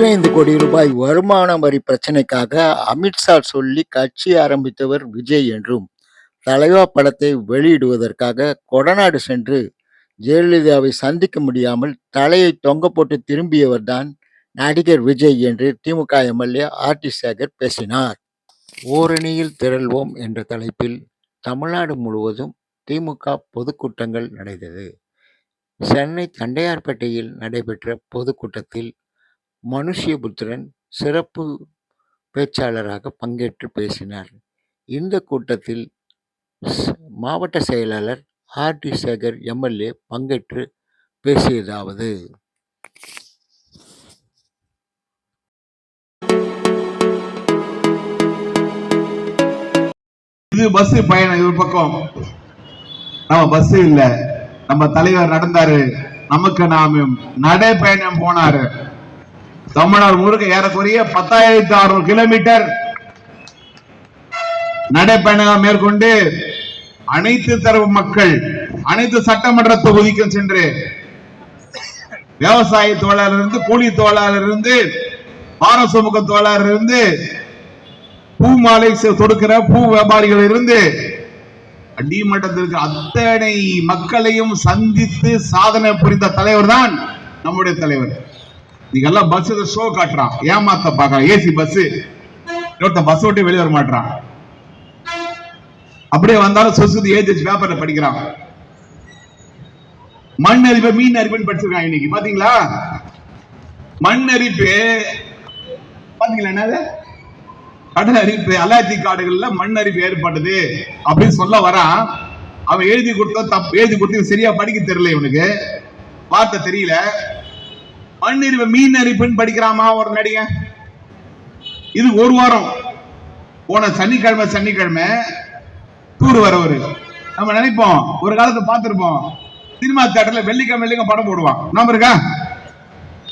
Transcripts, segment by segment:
பதினைந்து கோடி ரூபாய் வருமான வரி பிரச்சனைக்காக அமித்ஷா சொல்லி கட்சி ஆரம்பித்தவர் விஜய் என்றும் தலைவா படத்தை வெளியிடுவதற்காக கொடநாடு சென்று ஜெயலலிதாவை சந்திக்க முடியாமல் தலையை தொங்க போட்டு திரும்பியவர்தான் நடிகர் விஜய் என்று திமுக எம்எல்ஏ ஆர் டி சேகர் பேசினார். ஓரணியில் திரள்வோம் என்ற தலைப்பில் தமிழ்நாடு முழுவதும் திமுக பொதுக்கூட்டங்கள் நடந்தது சென்னை தண்டையார்பேட்டையில் நடைபெற்ற பொதுக்கூட்டத்தில் மனுஷ்யபுத்திரன் சிறப்பு பேச்சாளராக பங்கேற்று பேசினார். இந்த கூட்டத்தில் மாவட்ட செயலாளர் ஆர். டி. சேகர் எம்எல்ஏ பங்கேற்று பேசியதாவது. இது பஸ் பயணம் இது பக்கம். நம்ம பஸ் இல்ல. நம்ம தலைவர் நடந்தாரு. நமக்கு நாம நடை பயணம் போனாரு. தமிழ்நாடு முழுக்க ஏறக்குறைய பத்தாயிரத்தி அறுநூறு கிலோமீட்டர் நடைப்பயணம் மேற்கொண்டு அனைத்து தரப்பு மக்கள் அனைத்து சட்டமன்ற தொகுதிக்கும் சென்று விவசாய தோழர் இருந்து கூலி தோழர் இருந்து பாரசமுக தோழர் இருந்து பூ மாலை செ- தொடுக்கிற பூ வியாபாரிகள் இருந்து அடிமட்டத்திற்கு அத்தனை மக்களையும் சந்தித்து சாதனை புரிந்த தலைவர் தான் நம்முடைய தலைவர். நீங்க எல்லாம் பஸ் ஷோ காட்டுறான். ஏமாத்த பாக்க ஏசி பஸ் ஒருத்தன் பஸ் விட்டு வெளியே வர மாட்டான் அப்படியே வந்தாலும் சொசுதி ஏஜென்சி பேப்பர்ல படிக்கிறான் மண் அரிப்பு மீன் அரிப்புன்னு படிச்சிருக்கான் இன்னைக்கு. பாத்தீங்களா? மண் அரிப்பு பாத்தீங்களா என்னது? கடல் அரிப்பு அலாத்தி காடுகள்ல மண் அரிப்பு ஏற்பட்டது அப்படின்னு சொல்ல வரான். அவன் எழுதி கொடுத்தா தப்பு எழுதி கொடுத்து சரியா படிக்க தெரியல இவனுக்கு. பார்த்த தெரியல. மண் மீன் அரிப்புன்னு படிக்கிறாமா ஒரு நடிகன்? இது ஒரு வாரம். போன சனிக்கிழமை சனிக்கிழமை டூர் வரவர். நம்ம நினைப்போம் ஒரு காலத்தை பார்த்துருப்போம். சினிமா தேட்டர்ல வெள்ளிக்கிழமை வெள்ளிக்கிழமை படம் போடுவான். நாம இருக்கா?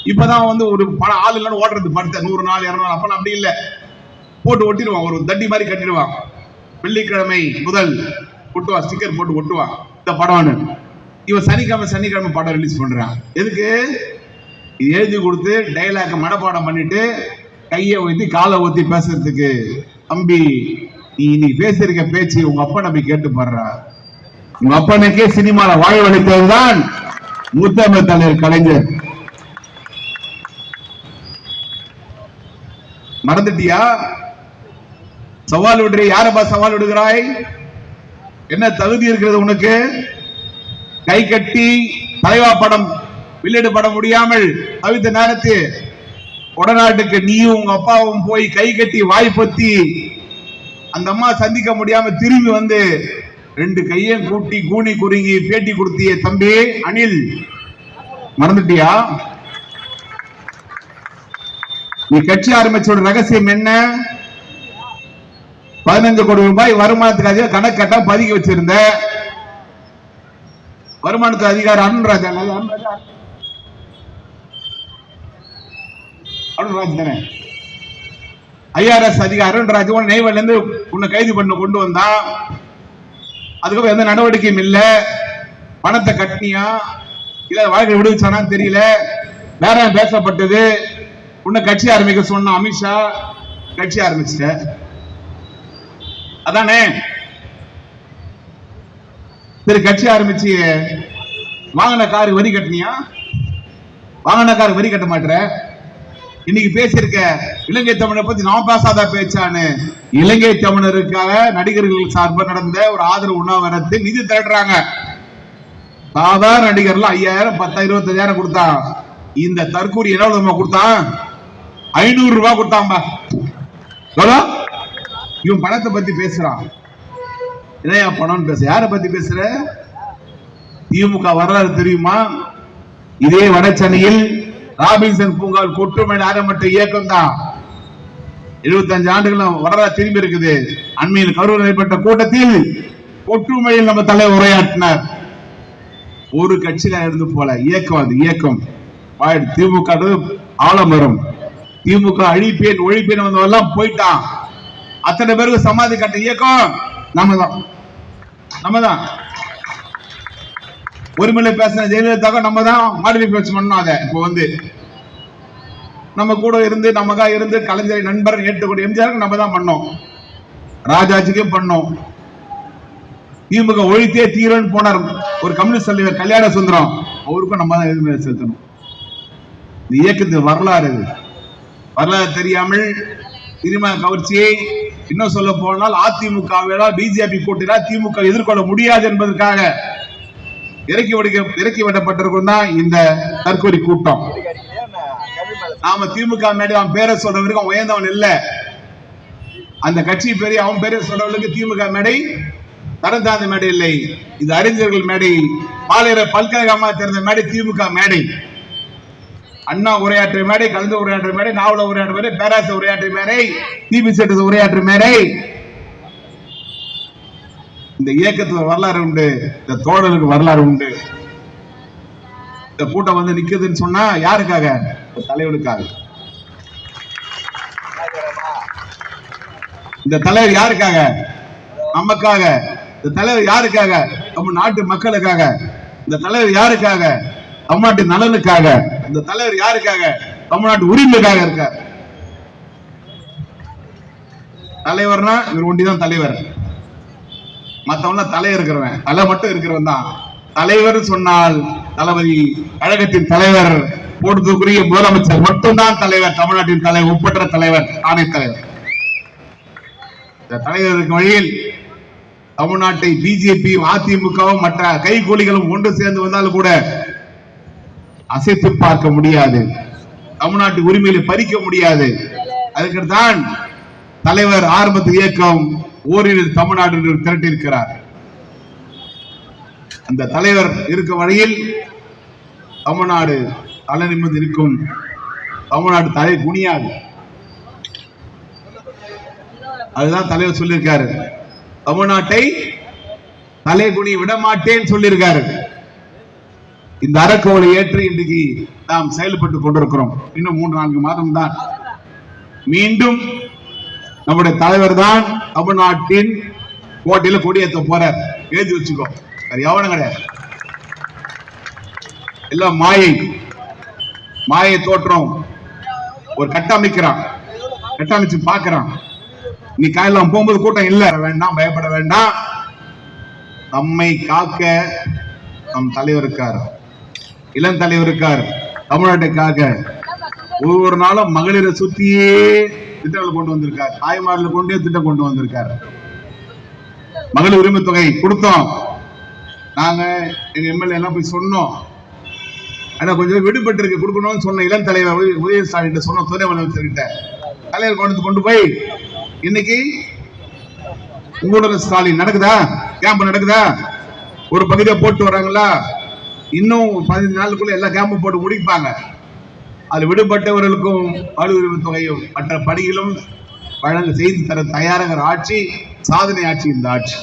இப்பதான் வந்து ஒரு படம் ஆள் இல்லைன்னு ஓடுறது. படத்தை நூறு நாள் இரநூறு நாள். அப்ப அப்படி இல்லை. போட்டு ஒட்டிடுவான். ஒரு தட்டி மாதிரி கட்டிடுவான். வெள்ளிக்கிழமை முதல் ஒட்டுவான் ஸ்டிக்கர் போட்டு ஒட்டுவான். இந்த படம்னு இவன் சனிக்கிழமை சனிக்கிழமை படம் ரிலீஸ் பண்றான். எதுக்கு? எழுதி கொடுத்து டைலாக் மனப்பாடம் பண்ணிட்டு கையை ஊத்தி காலை ஊத்தி பேசுறதுக்கு. தம்பி நீ இன்னைக்கு பேசியிருக்க பேச்சு உங்க அப்பா நம்பி கேட்டு பாடுறா உங்க அப்பனுக்கே சினிமால வாழ்வழித்ததுதான் முத்தமிழ் தலைவர் கலைஞர். மறந்துட்டியா? சவால் விடுற யாரப்பா சவால் விடுகிறாய்? என்ன தகுதி இருக்கிறது உனக்கு? கை கட்டி தலைவா படம் வெளியிட பட முடியாமல் தவித்த நேரத்து உடநாட்டுக்கு நீயும் உங்க அப்பாவும் போய் கை கட்டி வாய் பொத்தி அந்த அம்மா சந்திக்க முடியாம திரும்பி வந்து ரெண்டு கையும் கூட்டி கூனி குறுங்கி பேட்டி கொடுத்திய தம்பி அனில். மறந்துட்டியா? நீ கட்சி ஆரம்பிச்சோட ரகசியம் என்ன? பதினஞ்சு கோடி ரூபாய் வருமானத்துக்கு அதிகம் கணக்கு கட்ட பதுக்கி வச்சிருந்த. வருமானத்துக்கு அதிகாரி அருண்ராஜ் அருண்ராஜா? அருண்ராஜ் தானே? ஐஆர்எஸ் அதிகாரி அருண்ராஜ் உன் நெய்வேலில இருந்து உன்னை கைது பண்ண கொண்டு வந்தான். அதுக்கப்புறம் எந்த நடவடிக்கையும் இல்லை. பணத்தை கட்டினியா? இல்ல வாழ்க்கை விடுவிச்சானான்னு தெரியல. வேற பேசப்பட்டது. உன்னை கட்சி ஆரம்பிக்க சொன்ன அமித்ஷா கட்சி ஆரம்பிச்சிட்ட. அதானே? சரி கட்சி ஆரம்பிச்சு வாங்கின கார் வரி கட்டினியா? வாங்கின கார் வரி கட்ட மாட்டேற? இன்னைக்கு பேசியிருக்க இலங்கை தமிழை பத்தி நான் பேசாத பேச்சான்னு. இலங்கை தமிழருக்காக நடிகர்கள் சார்பாக நடந்த ஒரு ஆதரவு உண்ணாவிரத்தை நிதி திரட்டுறாங்க. சாதாரண நடிகர்ல ஐயாயிரம் பத்தாயிரம் இருபத்தஞ்சாயிரம் கொடுத்தான். இந்த தற்கூரி என்ன நம்ம கொடுத்தான்? ஐநூறு ரூபாய் கொடுத்தாம்பா இவன் பணத்தை பத்தி பேசுறான். என்னையா பணம்னு பேச. யாரை பத்தி பேசுற? திமுக வரலாறு தெரியுமா? இதே வடசென்னையில் ராபின்சன் பூங்கால் கொற்றுமை ஆரம்பித்த இயக்கம் தான் எழுபத்தஞ்சு ஆண்டுகள் வரலாறு திரும்பி இருக்குது. அண்மையில் கரூர் நடைபெற்ற கூட்டத்தில் ஒற்றுமையில் நம்ம தலை உரையாற்றினார். ஒரு கட்சியில இருந்து போல இயக்கம் அது இயக்கம். திமுக ன்றது ஆலமரம் திமுக அழிப்பேன் ஒழிப்பேன் வந்தவெல்லாம் போயிட்டான். அத்தனை பேருக்கு சமாதி கட்ட இயக்கம் நம்ம தான் நம்ம தான் ஒருமையில பேசின ஜெயலலிதாவுக்கு நம்ம தான் மாடிஃபை பேச பண்ணோம் அதை. இப்போ வந்து நம்ம கூட இருந்து நமக்கா இருந்து கலைஞரை நண்பர் ஏற்றுக்கூடிய எம்ஜிஆருக்கு நம்ம தான் பண்ணோம். ராஜாஜிக்கும் பண்ணோம். திமுக ஒழித்தே தீரன் போனார் ஒரு கம்யூனிஸ்ட் தலைவர் கல்யாண சுந்தரம் அவருக்கும் நம்ம தான் எதுவுமே செலுத்தணும். இந்த இயக்கத்தின் வரலாறு இது. வரலாறு தெரியாமல் திருமண கவர்ச்சியை இன்னும் சொல்ல போனால் அதிமுக பிஜேபி கூட்டினா திமுக எதிர்கொள்ள முடியாது என்பதற்காக இறக்கி விடுக்க இறக்கி விடப்பட்டிருக்கும் தான் இந்த தற்கொலை கூட்டம். நாம திமுக மேடை அவன் பேரை சொல்றவருக்கு அவன் உயர்ந்தவன் இல்ல. அந்த கட்சி பெரிய அவன் பேரை சொல்றவர்களுக்கு திமுக மேடை தரம் தாழ்ந்த மேடை இல்லை. இது அறிஞர்கள் மேடை பாலையர பல்கலைக்கழகமாக திறந்த மேடை திமுக மேடை. அண்ணா உரையாற்றிய மேடை கலந்து உரையாற்றிய மேடை நாவல உரையாற்றிய மேடை பேராசை உரையாற்றிய மேடை டிபி செட்டு உரையாற்றிய மேடை. இந்த இயக்கத்துல வரலாறு உண்டு இந்த தோழருக்கு வரலாறு உண்டு. இந்த கூட்டம் வந்து நிக்குதுன்னு சொன்னா யாருக்காக? இந்த தலைவனுக்காக. இந்த தலைவர் யாருக்காக? நமக்காக. இந்த தலைவர் யாருக்காக? நம்ம நாட்டு மக்களுக்காக. இந்த தலைவர் யாருக்காக? தமிழ்நாட்டு நலனுக்காக. இந்த தலைவர் யாருக்காக? தமிழ்நாட்டு உரிமைக்காக இருக்கார். தலைவர்னா இவர் ஒண்டிதான் தலைவர். மத்தவன்லாம் தலை இருக்கிறவன். தலை மட்டும் இருக்கிறவன் தான். தலைவர் சொன்னால் தளபதி கழகத்தின் தலைவர் போடுறதுக்குரிய முதலமைச்சர் மட்டும்தான் தலைவர் தமிழ்நாட்டின் தலைவர் ஒப்பற்ற தலைவர் ஆணை தலைவர். இந்த தலைவருக்கு வழியில் தமிழ்நாட்டை பிஜேபி அதிமுகவும் மற்ற கைகூலிகளும் ஒன்று சேர்ந்து வந்தாலும் கூட அசைத்து பார்க்க முடியாது. தமிழ்நாட்டு உரிமையை பறிக்க முடியாது. அதுக்கு தான் தலைவர் ஆரம்பத்து இயக்கம் ஓரிரு தமிழ்நாடு என்று திரட்டியிருக்கிறார் அந்த தலைவர் இருக்க வழியில் தமிழ்நாடு தலை நிமிர்ந்து இருக்கும் தமிழ்நாடு தலை குனியாது. அதுதான் தலைவர் சொல்லியிருக்காரு. தமிழ்நாட்டை தலை குனி விட மாட்டேன்னு சொல்லியிருக்காரு. இந்த அறக்கோலை ஏற்று இன்றைக்கு நாம் செயல்பட்டு கொண்டிருக்கிறோம். இன்னும் மூன்று நான்கு மாதம் தான் மீண்டும் நம்முடைய தலைவர் தான் தமிழ்நாட்டின் கோட்டையில கொடியேற்ற போறார். எழுதி வச்சுக்கோ. அது எவனும் கிடையாது. எல்லாம் மாயை. மாயை தோற்றம். ஒரு கட்டமைக்கிறான். கட்டமைச்சு பாக்குறான் நீ காயெல்லாம் போகும்போது கூட்டம் இல்ல. வேண்டாம் பயப்பட வேண்டாம். நம்மை காக்க நம் தலைவர் இருக்கார். இளம் தலைவர் இருக்கார். தமிழ்நாட்டை காக்க ஒவ்வொரு நாளும் மகளிரை சுத்தியே திட்டங்களை கொண்டு வந்திருக்காரு. தாய்மாரில் கொண்டே திட்டம் கொண்டு வந்திருக்காரு. மகளிர் உரிமை தொகை கொடுத்தோம். நாங்க எங்க எம்எல்ஏ எல்லாம் போய் சொன்னோம். ஆனா கொஞ்சம் விடுபட்டு இருக்கு கொடுக்கணும்னு சொன்ன இளம் தலைவர் உதய- உதயஸ்டாலின் சொன்ன துணை முதலமைச்சர்கிட்ட தலைவர் கொண்டு கொண்டு போய் இன்னைக்கு உங்களோட ஸ்டாலின் நடக்குதா? கேம்ப் நடக்குதா? ஒரு பகுதியை போட்டு வராங்களா? இன்னும் பதினஞ்சு நாளுக்குள்ள எல்லா கேம்பும் போட்டு முடிப்பாங்க. அது விடுபட்டவர்களுக்கும் பால் தொகையும் மற்ற பணிகளும் வழங்க செய்து தர தயாராகிற ஆட்சி சாதனை ஆட்சி இந்த ஆட்சி.